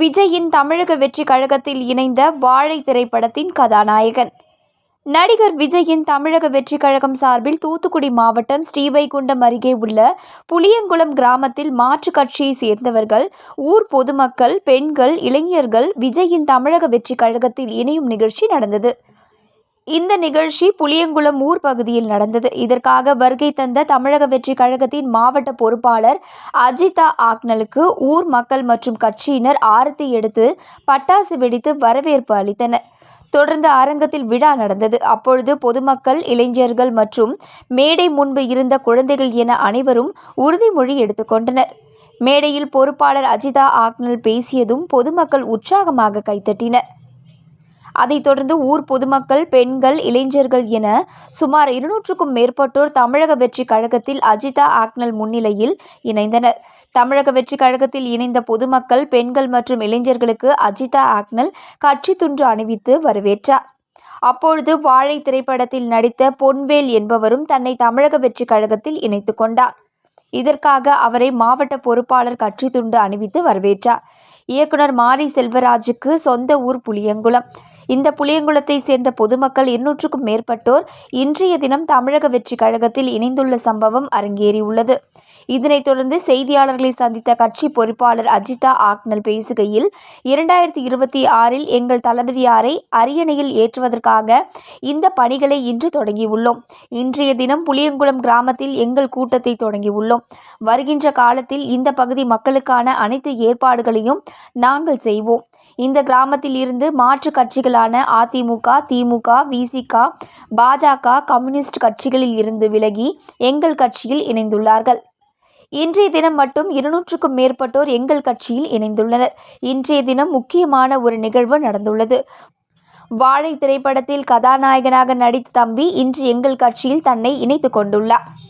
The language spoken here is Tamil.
விஜயின் தமிழக வெற்றி கழகத்தில் இணைந்த வாழை திரைப்படத்தின் கதாநாயகன். நடிகர் விஜயின் தமிழக வெற்றி கழகம் சார்பில் தூத்துக்குடி மாவட்டம் ஸ்ரீவைகுண்டம் அருகே உள்ள புளியங்குளம் கிராமத்தில் மாற்றுக் கட்சியை சேர்ந்தவர்கள் ஊர் பொதுமக்கள் பெண்கள் இளைஞர்கள் விஜயின் தமிழக வெற்றி கழகத்தில் இணையும் நிகழ்ச்சி நடந்தது. இந்த நிகழ்ச்சி புளியங்குளம் ஊர் பகுதியில் நடந்தது. இதற்காக வருகை தந்த தமிழக வெற்றி கழகத்தின் மாவட்ட பொறுப்பாளர் அஜிதா ஆக்னலுக்கு ஊர் மக்கள் மற்றும் கட்சியினர் ஆரத்தி எடுத்து பட்டாசு வெடித்து வரவேற்பு அளித்தனர். தொடர்ந்து அரங்கத்தில் விழா நடந்தது. அப்பொழுது பொதுமக்கள் இளைஞர்கள் மற்றும் மேடை முன்பு இருந்த குழந்தைகள் என அனைவரும் உறுதிமொழி எடுத்துக்கொண்டனர் மேடையில் பொறுப்பாளர் அஜிதா ஆக்னல் பேசியதும் பொதுமக்கள் உற்சாகமாக கைத்தட்டினர் அதைத் தொடர்ந்து ஊர் பொதுமக்கள் பெண்கள் இளைஞர்கள் என சுமார் இருநூற்றுக்கும் மேற்பட்டோர் தமிழக வெற்றி கழகத்தில் அஜிதா ஆக்னல் முன்னிலையில் இணைந்தனர். தமிழக வெற்றி கழகத்தில் இணைந்த பொதுமக்கள் பெண்கள் மற்றும் இளைஞர்களுக்கு அஜிதா ஆக்னல் கட்சி துன்று அணிவித்து வரவேற்றார். அப்பொழுது வாழை திரைப்படத்தில் நடித்த பொன்வேல் என்பவரும் தன்னை தமிழக வெற்றி கழகத்தில் இணைத்துக் கொண்டார். இதற்காக அவரை மாவட்ட பொறுப்பாளர் கட்சி துண்டு அணிவித்து வரவேற்றார். இயக்குனர் மாரி செல்வராஜுக்கு சொந்த ஊர் புளியங்குளம். இந்த புளியங்குளத்தை சேர்ந்த பொதுமக்கள் இருநூற்றுக்கும் மேற்பட்டோர் இன்றைய தினம் தமிழக வெற்றி கழகத்தில் இணைந்துள்ள சம்பவம் அரங்கேறியுள்ளது. இதனைத் தொடர்ந்து செய்தியாளர்களை சந்தித்த கட்சி பொறுப்பாளர் அஜிதா ஆக்னல் பேசுகையில் இரண்டாயிரத்தி இருபத்தி ஆறில் எங்கள் தளபதியாரை அரியணையில் ஏற்றுவதற்காக இந்த பணிகளை இன்று தொடங்கியுள்ளோம். இன்றைய தினம் புளியங்குளம் கிராமத்தில் எங்கள் கூட்டத்தை தொடங்கியுள்ளோம். வருகின்ற காலத்தில் இந்த பகுதி மக்களுக்கான அனைத்து ஏற்பாடுகளையும் நாங்கள் செய்வோம். இந்த கிராமத்தில் இருந்து மாற்று கட்சிகளான அதிமுக திமுக விசிக பாஜக கம்யூனிஸ்ட் கட்சிகளில் இருந்து விலகி எங்கள் கட்சியில் இணைந்துள்ளார்கள். இன்றைய தினம் மட்டும் இருநூற்றுக்கும் மேற்பட்டோர் எங்கள் கட்சியில் இணைந்துள்ளனர். இன்றைய தினம் முக்கியமான ஒரு நிகழ்வு நடந்துள்ளது. வாழை திரைப்படத்தில் கதாநாயகனாக நடித்த தம்பி இன்று எங்கள் கட்சியில் தன்னை இணைத்து கொண்டுள்ளார்.